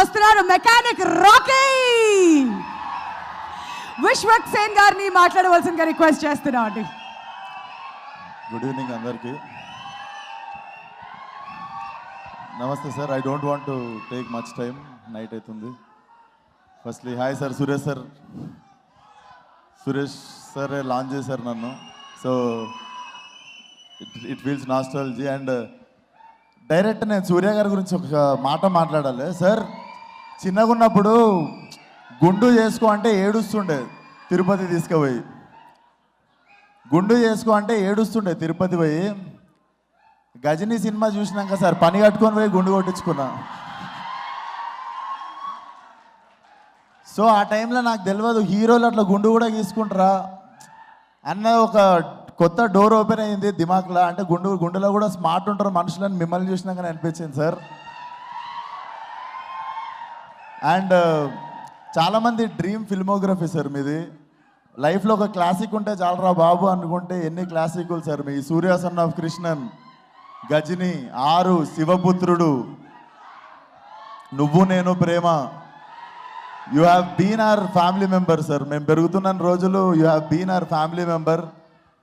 వస్తున్నారు mechanic Rocky Vishwak Sen గారిని మాట్లాడవలసిందిగా రిక్వెస్ట్ చేస్తున్నాం అండి. గుడ్ ఈవినింగ్ అందరికీ. నమస్తే sir I don't want to take much time night అవుతుంది firstly hi sir Suresh sir Suresh sir launch చేశారు నన్ను. So it it feels nostalgia and direct నేను సూర్య గారి గురించి ఒక మాట మాట్లాడాలి. సార్ చిన్నగా ఉన్నప్పుడు గుండు చేసుకో అంటే ఏడుస్తుండే తిరుపతి తీసుకుపోయి. గుండు చేసుకో అంటే ఏడుస్తుండే తిరుపతి పోయి. గజనీ సినిమా చూసినాక సార్ పని కట్టుకొని పోయి గుండు కొట్టించుకున్నా. సో ఆ టైంలో నాకు తెలియదు హీరోలు అట్లా గుండు కూడా గీసుకుంటారా? అన్న ఒక కొత్త డోర్ ఓపెన్ అయింది దిమాక్లో అంటే గుండు గుండెలో కూడా స్మార్ట్ ఉంటారు మనుషులని మిమ్మల్ని చూసినాక అనిపించింది సార్. అండ్ చాలామంది డ్రీమ్ ఫిల్మోగ్రఫీ సార్ మీది. లైఫ్లో ఒక క్లాసిక్ ఉంటే చాలరా బాబు అనుకుంటే ఎన్ని క్లాసిక్లు sir me Surya son of Krishnan Ghajini Aaru Sivaputrudu. Nuvvu Nenu Prema. You have been our family member sir. మేము పెరుగుతున్న రోజులు you have been our family member.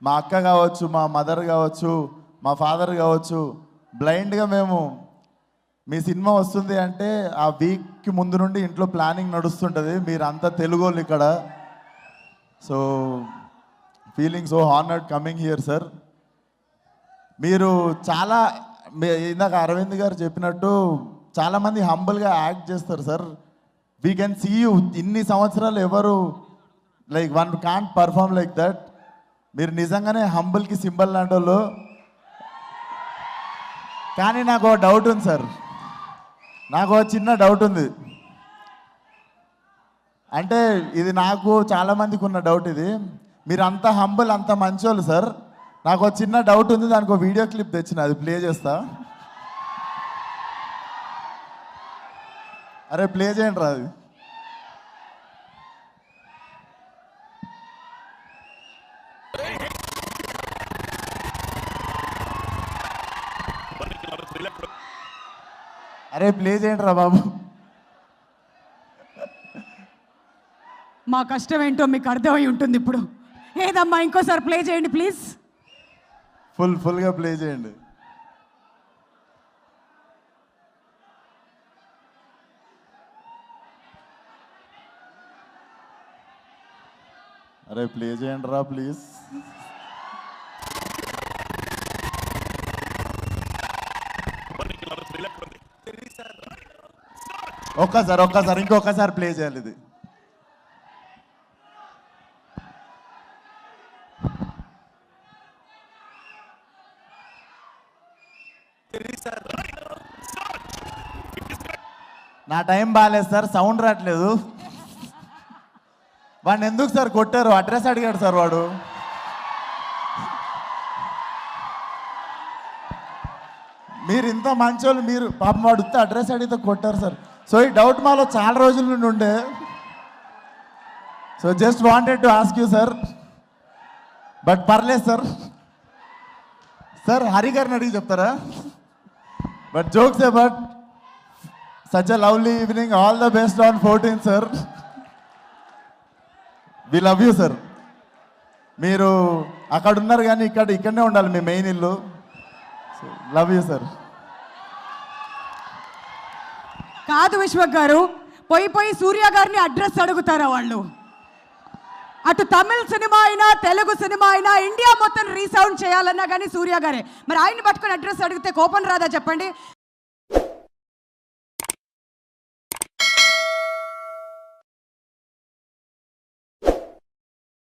మా అక్క కావచ్చు మా మదర్ కావచ్చు మా ఫాదర్ కావచ్చు బ్లైండ్గా మేము మీ సినిమా వస్తుంది అంటే ఆ వీక్కి ముందు నుండి ఇంట్లో ప్లానింగ్ నడుస్తుంటుంది. మీరంతా అంతా తెలుగోళ్ళు ఇక్కడ. So feeling so honoured coming here sir మీరు చాలా ఇందాక అరవింద్ గారు చెప్పినట్టు చాలామంది హంబుల్గా యాక్ట్ చేస్తారు sir we can see you ఇన్ని సంవత్సరాలు ఎవరు like one can't perform like that మీరు నిజంగానే హంబుల్కి సింబల్ లాంటి వాళ్ళు కానీ నాకు ఒక డౌట్ ఉంది సార్ నాకు చిన్న డౌట్ ఉంది. అంటే ఇది నాకు చాలా మందికి ఉన్న డౌట్ ఇది. మీరు అంత హంబుల్ అంత మంచోళ్ళు సార్ నాకు ఒక చిన్న డౌట్ ఉంది దానికి ఒక వీడియో క్లిప్ తెచ్చిన అది ప్లే చేస్తా. అరే ప్లే చేయండి రా అది. అరే ప్లే చేయండి రా బాబు? మా కష్టం ఏంటో మీకు అర్థమై ఉంటుంది ఇప్పుడు. ఏదమ్మా ఇంకోసారి ప్లే చేయండి ప్లీజ్ ఫుల్ ఫుల్గా ప్లే చేయండి. అరే ప్లే చేయండి రా ప్లీజ్ ఒక్కసారి ఒక్కసారి ఇంకొకసారి ప్లే చేయాలి ఇది. నా టైం బాగాలేదు సార్ సౌండ్ రావట్లేదు. వాడిని ఎందుకు సార్ కొట్టారు? అడ్రస్ అడిగాడు సార్ వాడు. మీరు ఇంత మంచోళ్ళు మీరు పాపం వాడు అడ్రస్ అడిగితే కొట్టారు సార్. సో ఈ డౌట్ మాలో చాలా రోజుల నుండి ఉండే. So just wanted to ask you sir but పర్లేదు సార్ సార్ హరి గారిని అడిగి చెప్తారా? But jokes but such a lovely evening all the best on fourteen sir we love you sir మీరు అక్కడ ఉన్నారు కానీ ఇక్కడ ఇక్కడనే ఉండాలి మీ మెయిన్ ఇల్లు. లవ్ యూ సార్ కాదు విశ్వక్ గారు పోయి పోయి సూర్య గారిని అడ్రస్ అడుగుతారా వాళ్ళు? అటు తమిళ సినిమా అయినా తెలుగు సినిమా అయినా ఇండియా మొత్తం రీసౌండ్ చేయాలన్నా కానీ సూర్య గారే. మరి ఆయన్ని పట్టుకుని అడ్రస్ అడిగితే కోపం రాదా చెప్పండి?